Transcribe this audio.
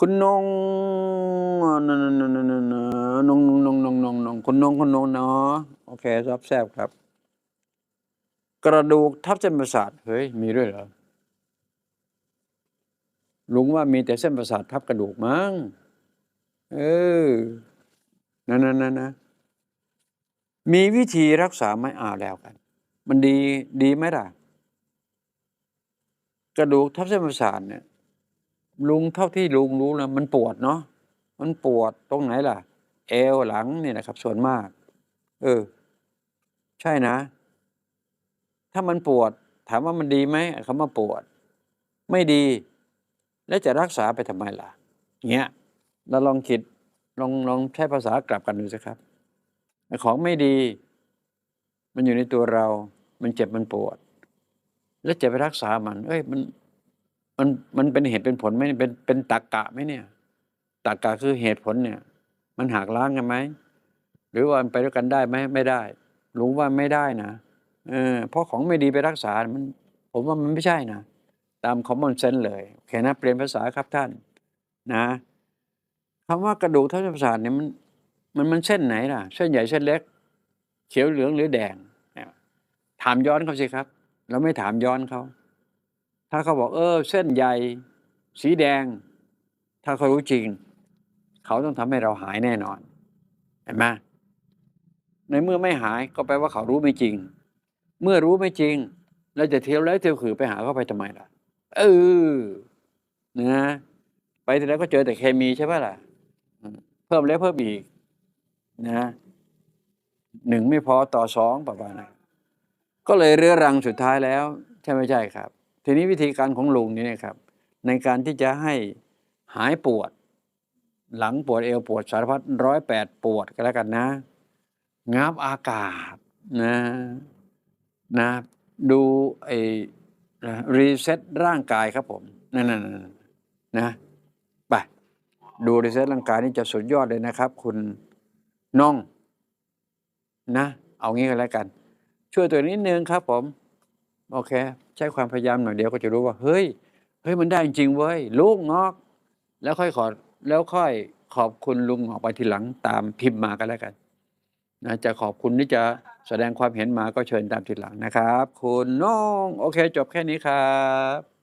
คุณนงนนนนนนนนงนงนงนงนงคุณนงคุณนงเนาะโอเครับแซบครับ กระดูกทับเส้นประสาทเฮ้ยมีด้วยเหรอลุงว่ามีแต่เส้นประสาททับกระดูกมั้งเออนั่นนนนั่นนะมีวิธีรักษาไหมอ่าแล้วกัน มันดีดีไหมล่ะ กระดูกทับเส้นประสาทเนี่ย ลุงเท่าที่ลุงรู้นะมันปวดเนาะมันปวดตรงไหนล่ะ เอวหลังเนี่ยนะครับ ส่วนมาก เออ ใช่นะ ถ้ามันปวด ถามว่ามันดีไหมคำว่าปวด ไม่ดี แล้วจะรักษาไปทำไมล่ะเงี้ยเราลองคิดลองลองใช้ภาษากลับกันดูสิครับ ของไม่ดี มันอยู่ในตัวเรา มันเจ็บมันปวด แล้วจะไปรักษามัน เอ้ยมัน มันมันเป็นเหตุเป็นผลไหมเป็นเป็นตรกกะไหมเนี่ยตรกกะคือเหตุผลเนี่ย มันหักล้างกันไหมหรือว่ามันไปด้วยกันได้ไหมไม่ได้รู้ว่าไม่ได้นะเออเพราะของไม่ดีไปรักษา มัน ผมว่ามันไม่ใช่นะตาม common sense เลยโอเคนะเปลี่ยนภาษาครับท่าน นะคำว่ากระดูกทับเส้นประสาทเนี่ยมันมันมันเส้นไหนล่ะ เส้นใหญ่เส้นเล็ก เขียวเหลืองหรือแดงถามย้อนเขาสิครับ เราไม่ถามย้อนเขา ถ้าเขาบอกเออ เส้นใหญ่สีแดง ถ้าเขารู้จริง เขาต้องทำให้เราหายแน่นอน เห็นไหมในเมื่อไม่หายก็แปลว่าเขารู้ไม่จริง เมื่อรู้ไม่จริงเราจะเที่ยวแล้วเที่ยวขือไปหาเขาไปทำไมล่ะ เออนะไปทีไรก็เจอแต่เคมีใช่ไหมล่ะ เพิ่มแล้วเพิ่มอีกนะหนึ่งไม่พอต่อสองประมาณนั้นก็เลยเรื้อรังสุดท้ายแล้ว ใช่ไม่ใช่ครับ ทีนี้วิธีการของลุงนี่นะครับ ในการที่จะให้หายปวด หลังปวดเอวปวดสารพัดร้อยแปดปวดก็แล้วกันนะ งับอากาศนะนะดูไอ้รีเซ็ตร่างกายครับผมนั่นนั่นนั่นนะไปดูรีเซ็ตร่างกายนี่จะสุดยอดเลยนะครับ คุณน้องนะ เอางี้ก็แล้วกัน ช่วยตัวนิดนึงครับผม โอเค ใช้ความพยายามหน่อยเดียวก็จะรู้ว่า เฮ้ย เฮ้ยมันได้จริงเว้ยลูกงอก แล้วค่อยขอแล้วค่อยขอบคุณลุงออกไปทีหลังตามพิมพ์มาก็แล้วกันนะจะขอบคุณที่จะแสดงความเห็นมาก็เชิญตามทีหลังนะครับ คุณน้อง โอเค จบแค่นี้ครับ